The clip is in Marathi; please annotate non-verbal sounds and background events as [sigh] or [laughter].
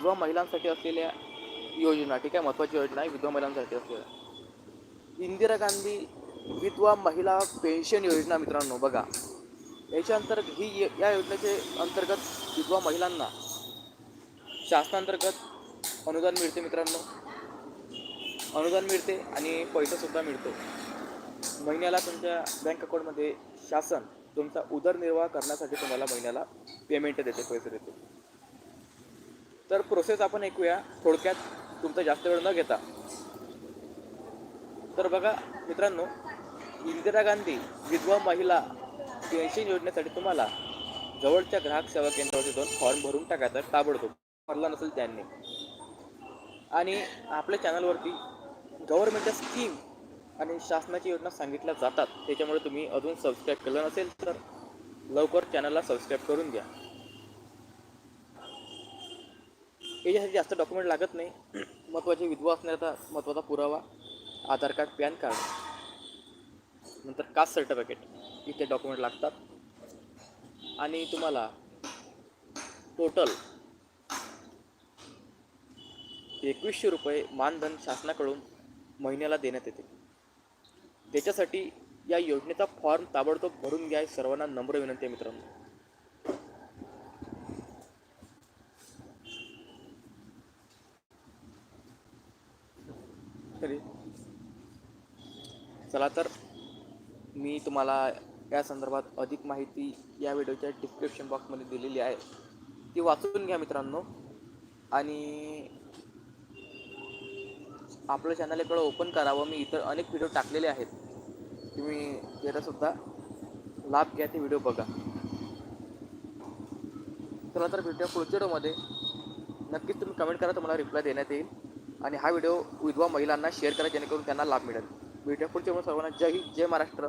विधवा महिलांसाठी असलेल्या योजना ठीक आहे? महत्त्वाची योजना आहे विधवा महिलांसाठी असलेल्या. इंदिरा गांधी विधवा महिला पेन्शन योजना मित्रांनो बघा. याच्या अंतर्गत ही या योजनेचे अंतर्गत विधवा महिलांना शासनांतर्गत अनुदान मिळते मित्रांनो. अनुदान मिळते आणि पैसासुद्धा मिळतो. महिन्याला तुमच्या बँक अकाउंटमध्ये शासन तुमचा उदरनिर्वाह करण्यासाठी तुम्हाला महिन्याला पेमेंट देते पैसे देते. तर प्रोसेस आपण ऐकूया. थोडक्यात तुमचा जास्त वेळ न घेता. तर बघा मित्रांनो इंदिरा गांधी विधवा महिला पेन्शन योजनेसाठी तुम्हाला जवळच्या ग्राहक सेवा केंद्रावरती जाऊन फॉर्म भरून टाकायचा ताबडतोब. भरला नसेल त्यांनी. आणि आपल्या चॅनलवरती गव्हर्नमेंटच्या स्कीम आणि शासनाची योजना सांगितल्या जातात. त्याच्यामुळे तुम्ही अजून सबस्क्राईब केलं नसेल तर लवकर चॅनलला सबस्क्राईब करून घ्या. याच्यासाठी जास्त डॉक्युमेंट लागत नाही. [clears throat] महत्त्वाचे विधवा असण्याचा महत्त्वाचा पुरावा आधार कार्ड पॅन कार्ड नंतर कास्ट सर्टिफिकेट इथे डॉक्युमेंट लागतात. आणि तुम्हाला टोटल एकवीसशे रुपये मानधन शासनाकडून महिन्याला देण्यात येते. त्याच्यासाठी या योजनेचा फॉर्म ताबडतोब भरून घ्या सर्वांना नम्र विनंती आहे मित्रांनो. तरी. चला तर मी तुम्हाला या संदर्भात अधिक माहिती या व्हिडिओच्या डिस्क्रिप्शन बॉक्समध्ये दिलेली आहे. ती वाचून घ्या मित्रांनो. आणि आपलं चॅनल इकडं ओपन करावं. मी इतर अनेक व्हिडिओ टाकलेले आहेत. तुम्ही त्याचासुद्धा लाभ घ्या ते व्हिडिओ बघा. चला तर व्हिडिओ पुढच्या व्हिडिओमध्ये नक्कीच तुम्ही कमेंट करा. तुम्हाला रिप्लाय देण्यात येईल. आणि हा व्हिडिओ विधवा महिलांना शेअर करा जेणेकरून त्यांना लाभ मिळेल. व्हिडिओ पुढच्या सर्वांना जय हिंद जय महाराष्ट्र.